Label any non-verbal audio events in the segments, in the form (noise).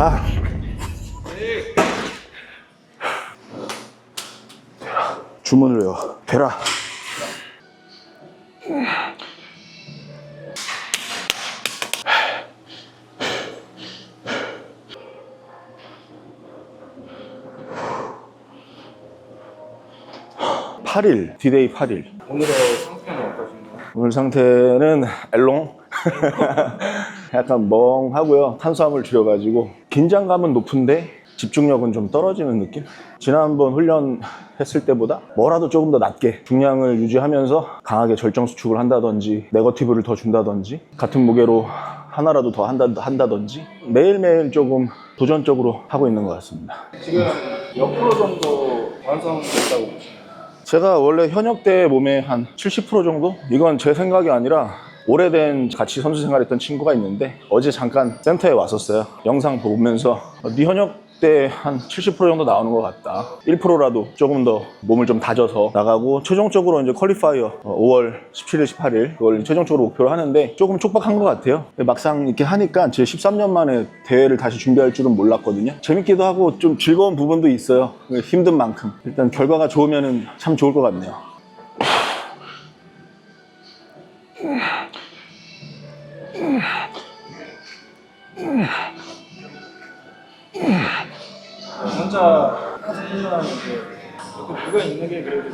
아. 주문을 외워. 되라. 팔일 디데이 8일. 오늘의 상태는 어떠신가요? 오늘 상태는 엘롱. (laughs) 약간 멍하고요. 탄수화물 줄여가지고 긴장감은 높은데 집중력은 좀 떨어지는 느낌? 지난번 훈련했을 때보다 뭐라도 조금 더 낮게 중량을 유지하면서 강하게 절정 수축을 한다든지 네거티브를 더 준다든지 같은 무게로 하나라도 더 한다, 한다든지 매일매일 조금 도전적으로 하고 있는 것 같습니다. 지금 몇 프로 정도 완성됐다고 보시나요? 제가 원래 현역 때 몸에 한 70% 정도? 이건 제 생각이 아니라 오래된 같이 선수 생활했던 친구가 있는데 어제 잠깐 센터에 왔었어요. 영상 보면서 어, 네 현역 때한70% 정도 나오는 것 같다. 1%라도 조금 더 몸을 좀 다져서 나가고 최종적으로 이제 퀄리파이어 어, 5월 17일, 18일 그걸 최종적으로 목표로 하는데 조금 촉박한 것 같아요. 막상 이렇게 하니까 제 13년 만에 대회를 다시 준비할 줄은 몰랐거든요. 재밌기도 하고 좀 즐거운 부분도 있어요. 힘든 만큼 일단 결과가 좋으면 참 좋을 것 같네요. 조금 누가 있는 게 그래도.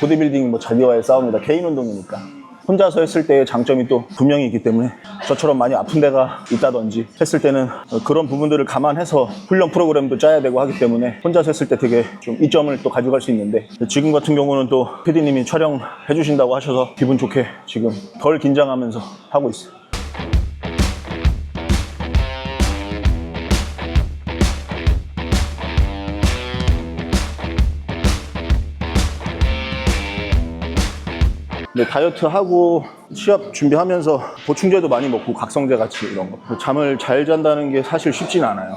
보디빌딩 뭐 자기와의 싸움이다. 개인 운동이니까. 혼자서 했을 때의 장점이 또 분명히 있기 때문에 저처럼 많이 아픈 데가 있다든지 했을 때는 그런 부분들을 감안해서 훈련 프로그램도 짜야 되고 하기 때문에 혼자서 했을 때 되게 좀 이점을 또 가져갈 수 있는데 지금 같은 경우는 또 PD님이 촬영해 주신다고 하셔서 기분 좋게 지금 덜 긴장하면서 하고 있어요. 근데 다이어트 하고 시합 준비하면서 보충제도 많이 먹고 각성제 같이 이런 거 잠을 잘 잔다는 게 사실 쉽진 않아요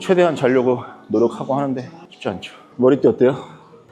최대한 자려고 노력하고 하는데 쉽지 않죠 머리띠 어때요?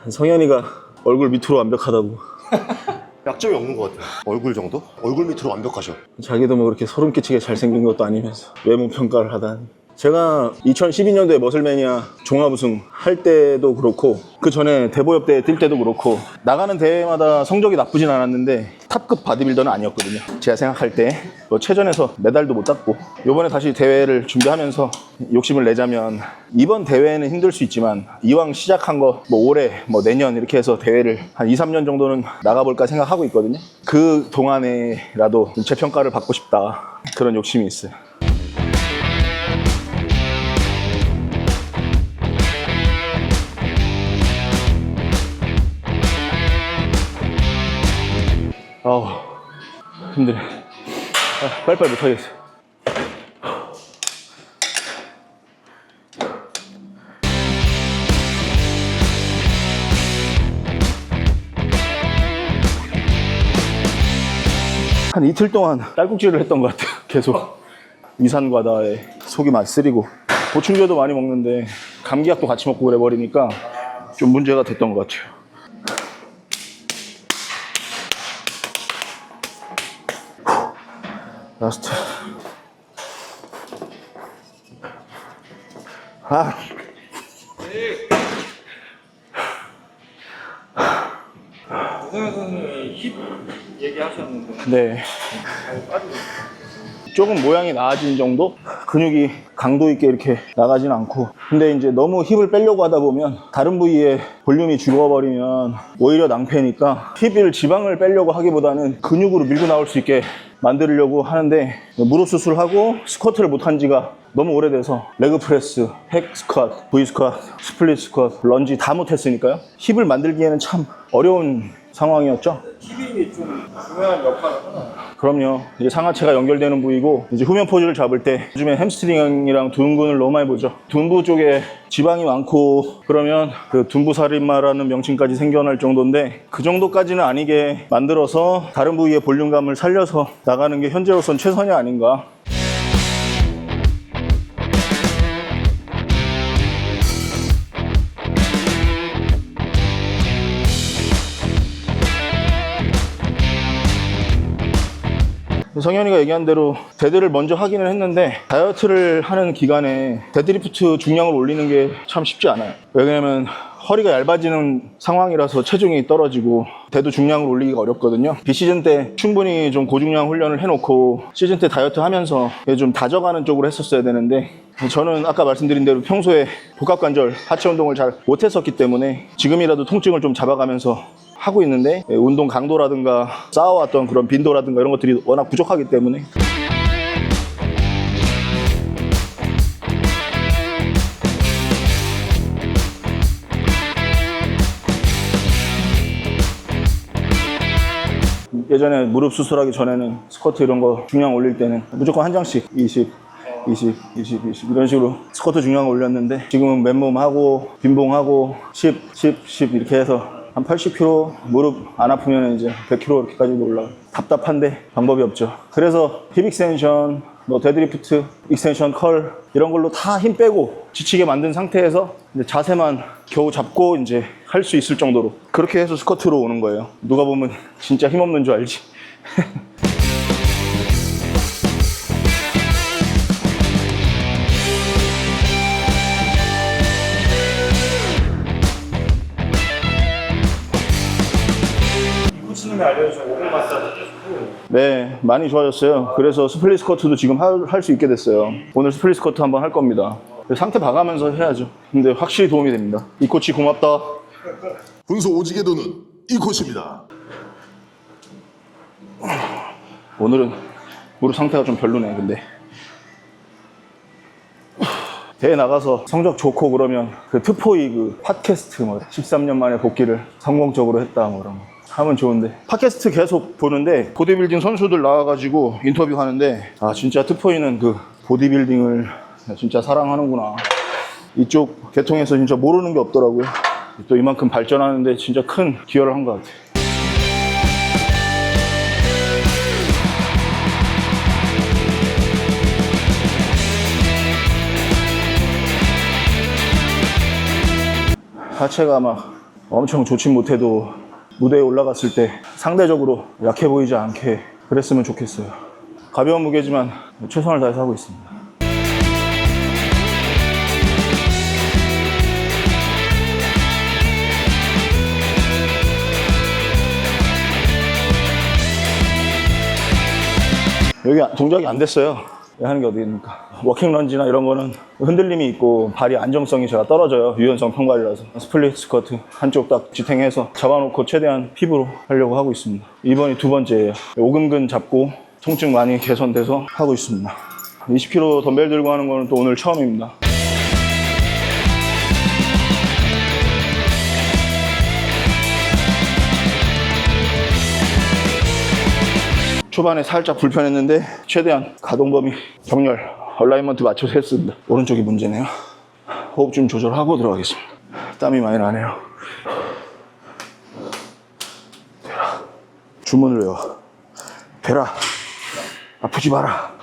성현이가 얼굴 밑으로 완벽하다고 (laughs) 약점이 없는 것 같아요. 얼굴 정도? 얼굴 밑으로 완벽하셔. 자기도 뭐 그렇게 소름 끼치게 잘생긴 것도 아니면서 외모 평가를 하다니 제가 2012년도에 머슬매니아 종합 우승 할 때도 그렇고 그 전에 대보협 대회 뛸 때도 그렇고 나가는 대회마다 성적이 나쁘진 않았는데 탑급 바디빌더는 아니었거든요. 제가 생각할 때뭐 체전에서 메달도 못 땄고 이번에 다시 대회를 준비하면서 욕심을 내자면 이번 대회는 힘들 수 있지만 이왕 시작한 거 뭐 올해 뭐 내년 이렇게 해서 대회를 한 2, 3년 정도는 나가볼까 생각하고 있거든요. 그 동안에라도 좀 재평가를 받고 싶다. 그런 욕심이 있어요 힘드네 아, 빨리빨리 못하겠어. 한 이틀 동안 딸꾹질을 했던 것 같아요 계속. 위산과다에 속이 많이 쓰리고 보충제도 많이 먹는데 감기약도 같이 먹고 그래 버리니까 좀 문제가 됐던 것 같아요 라스트. 아, 힙 얘기하셨는데 네. 잘 빠지고 조금 모양이 나아진 정도? 근육이 강도 있게 이렇게 나가진 않고. 근데 이제 너무 힙을 빼려고 하다 보면 다른 부위에 볼륨이 죽어버리면 오히려 낭패니까 힙을 지방을 빼려고 하기보다는 근육으로 밀고 나올 수 있게 만들려고 하는데 무릎 수술하고 스쿼트를 못한 지가 너무 오래돼서 레그 프레스, 핵 스쿼트, V 스쿼트, 스플릿 스쿼트, 런지 다 못했으니까요. 힙을 만들기에는 참 어려운 상황이었죠. 힙이 좀 중요한 역할을 하나요? 그럼요. 이제 상하체가 연결되는 부위고 이제 후면 포즈를 잡을 때 요즘에 햄스트링이랑 둔부를 너무 많이 보죠. 둔부 쪽에 지방이 많고 그러면 그 둔부살인마라는 명칭까지 생겨날 정도인데 그 정도까지는 아니게 만들어서 다른 부위의 볼륨감을 살려서 나가는 게 현재로선 최선이 아닌가. 성현이가 얘기한 대로 데드를 먼저 하기는 했는데 다이어트를 하는 기간에 데드리프트 중량을 올리는 게 참 쉽지 않아요. 왜냐면 허리가 얇아지는 상황이라서 체중이 떨어지고 데드 중량을 올리기가 어렵거든요. 비시즌 때 충분히 좀 고중량 훈련을 해놓고 시즌 때 다이어트 하면서 좀 다져가는 쪽으로 했었어야 되는데 저는 아까 말씀드린 대로 평소에 복합관절 하체 운동을 잘 못했었기 때문에 지금이라도 통증을 좀 잡아가면서 하고 있는데 예, 운동 강도라든가 쌓아왔던 그런 빈도라든가 이런 것들이 워낙 부족하기 때문에. 예전에 무릎 수술하기 전에는 스쿼트 이런 거 중량 올릴 때는 무조건 한 장씩 20, 20, 20, 20 이런 식으로 스쿼트 중량 올렸는데 지금은 맨몸 하고 빈봉 하고 10, 10, 10 이렇게 해서 한 80kg 무릎 안 아프면 이제 100kg 이렇게까지도 올라가요. 답답한데 방법이 없죠. 그래서 힙 익스텐션, 뭐 데드리프트, 익스텐션 컬 이런 걸로 다 힘 빼고 지치게 만든 상태에서 자세만 겨우 잡고 이제 할 수 있을 정도로 그렇게 해서 스쿼트로 오는 거예요. 누가 보면 진짜 힘없는 줄 알지. (laughs) 네, 많이 좋아졌어요. 그래서 스플릿 스쿼트도 지금 할 수 있게 됐어요. 오늘 스플릿 스쿼트 한번 할 겁니다. 상태 봐가면서 해야죠. 근데 확실히 도움이 됩니다. 이 코치 고맙다. 훈소 오지게 도는 이 코치입니다. 오늘은 무릎 상태가 좀 별로네, 근데. 대회 나가서 성적 좋고 그러면 그 트포이 그 팟캐스트 뭐 13년 만에 복귀를 성공적으로 했다 뭐 이런 거 하면 좋은데. 팟캐스트 계속 보는데 보디빌딩 선수들 나와가지고 인터뷰 하는데 아 진짜 트포이는 그 보디빌딩을 진짜 사랑하는구나. 이쪽 계통에서 진짜 모르는 게 없더라고요. 또 이만큼 발전하는데 진짜 큰 기여를 한 것 같아요. 하체가 막 엄청 좋진 못해도 무대에 올라갔을 때 상대적으로 약해 보이지 않게 그랬으면 좋겠어요. 가벼운 무게지만 최선을 다해서 하고 있습니다. 여기 동작이 안 됐어요. 하는 게 어디입니까? 워킹 런지나 이런 거는 흔들림이 있고 발이 안정성이 제가 떨어져요. 유연성 평발이라서. 스플릿 스쿼트 한쪽 딱 지탱해서 잡아놓고 최대한 힙으로 하려고 하고 있습니다. 이번이 두 번째예요. 오금근 잡고 통증 많이 개선돼서 하고 있습니다. 20kg 덤벨 들고 하는 거는 또 오늘 처음입니다. 초반에 살짝 불편했는데 최대한 가동 범위, 정렬, 얼라이먼트 맞춰서 했습니다. 오른쪽이 문제네요. 호흡 좀 조절하고 들어가겠습니다. 땀이 많이 나네요. 주문을 외워. 되라. 아프지 마라.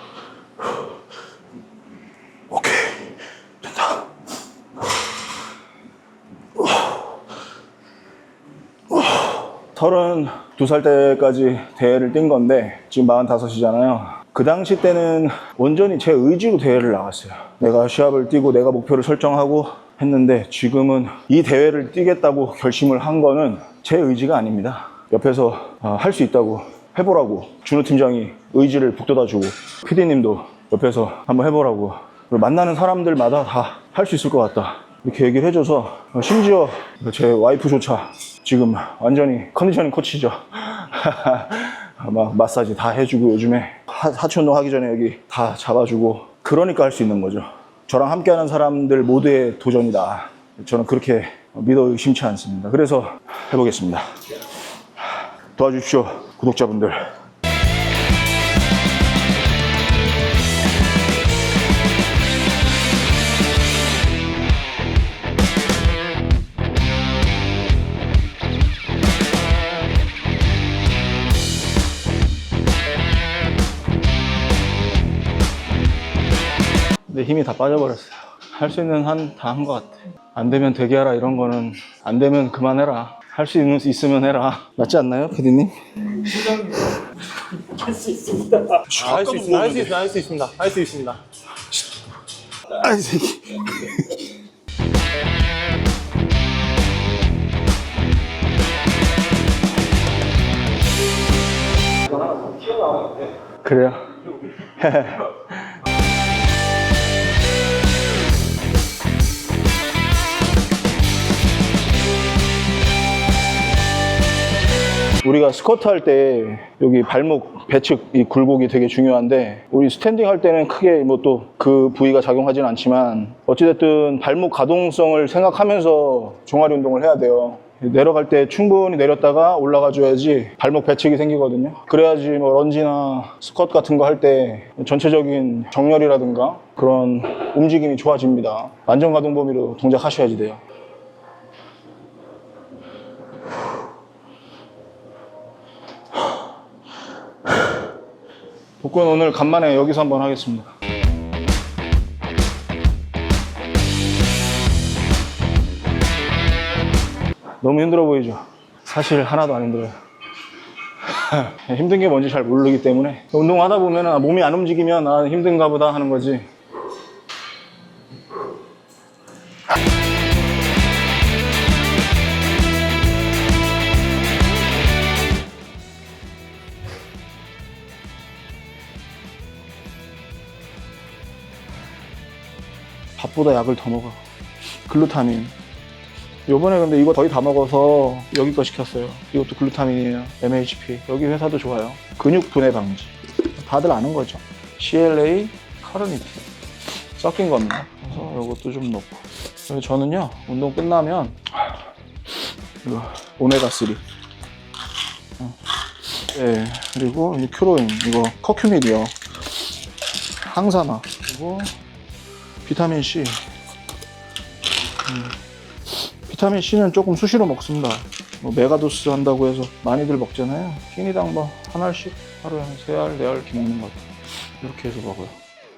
32살 때까지 대회를 뛴 건데 지금 45이잖아요. 그 당시 때는 온전히 제 의지로 대회를 나갔어요. 내가 시합을 뛰고 내가 목표를 설정하고 했는데 지금은 이 대회를 뛰겠다고 결심을 한 거는 제 의지가 아닙니다. 옆에서 아, 할수 있다고 해보라고 준우 팀장이 의지를 북돋아주고 피디님도 옆에서 한번 해보라고 만나는 사람들마다 다 할 수 있을 것 같다 이렇게 얘기를 해줘서 심지어 제 와이프조차 지금 완전히 컨디셔닝 코치죠. (laughs) 막 마사지 다 해주고 요즘에 하, 하체 운동 하기 전에 여기 다 잡아주고 그러니까 할 수 있는 거죠. 저랑 함께하는 사람들 모두의 도전이다. 저는 그렇게 믿어 의심치 않습니다. 그래서 해보겠습니다. 도와주십시오, 구독자분들. 내 힘이 다 빠져버렸어요. 할 수 있는 한 다 한 것 같아. 안 되면 되게 하라 이런 거는 안 되면 그만해라. 할수 있으면 해라. 맞지 않나요, PD님? 할 수 있습니다. 할 수 있습니다. 할 수 있습니다. 할 수 있습니다. 할 수 있습니다. 아이 새끼. 그래요? (laughs) 우리가 스쿼트 할 때 여기 발목 배측 이 굴곡이 되게 중요한데 우리 스탠딩 할 때는 크게 뭐 또 그 부위가 작용하진 않지만 어찌됐든 발목 가동성을 생각하면서 종아리 운동을 해야 돼요. 내려갈 때 충분히 내렸다가 올라가 줘야지 발목 배측이 생기거든요. 그래야지 뭐 런지나 스쿼트 같은 거 할 때 전체적인 정렬이라든가 그런 움직임이 좋아집니다. 안전 가동 범위로 동작하셔야지 돼요. 복근 오늘 간만에 여기서 한번 하겠습니다. 너무 힘들어 보이죠? 사실 하나도 안 힘들어요. (laughs) 힘든 게 뭔지 잘 모르기 때문에 운동하다 보면 몸이 안 움직이면 아 힘든가 보다 하는 거지. 밥보다 약을 더 먹어. 글루타민. 요번에 근데 이거 거의 다 먹어서 여기 거 시켰어요. 이것도 글루타민이에요. MHP. 여기 회사도 좋아요. 근육 분해 방지. 다들 아는 거죠. CLA, 카르니틴. 섞인 겁니다. 그래서 이것도 좀 넣고. 저는요, 운동 끝나면 이거 오메가3. 네, 그리고 이 큐로인, 이거 커큐밀이요. 항산화. 그리고 비타민 C. 음, 비타민 C는 조금 수시로 먹습니다. 뭐 메가도스 한다고 해서 많이들 먹잖아요. 끼니당 뭐한 알씩 하루에 한 세 알, 네 알 이렇게 먹는 것 같아요. 이렇게 해서 먹어요.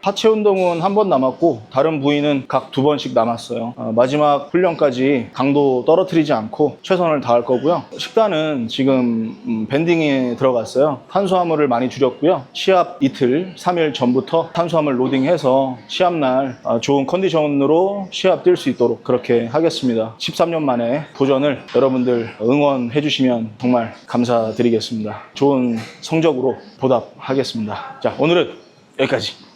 하체 운동은 한 번 남았고 다른 부위는 각 두 번씩 남았어요. 어, 마지막 훈련까지 강도 떨어뜨리지 않고 최선을 다할 거고요. 식단은 지금 음, 밴딩에 들어갔어요. 탄수화물을 많이 줄였고요. 시합 이틀, 3일 전부터 탄수화물 로딩해서 시합날 어, 좋은 컨디션으로 시합 뛸 수 있도록 그렇게 하겠습니다. 13년 만에 도전을 여러분들 응원해 주시면 정말 감사드리겠습니다. 좋은 성적으로 보답하겠습니다. 자, 오늘은 여기까지.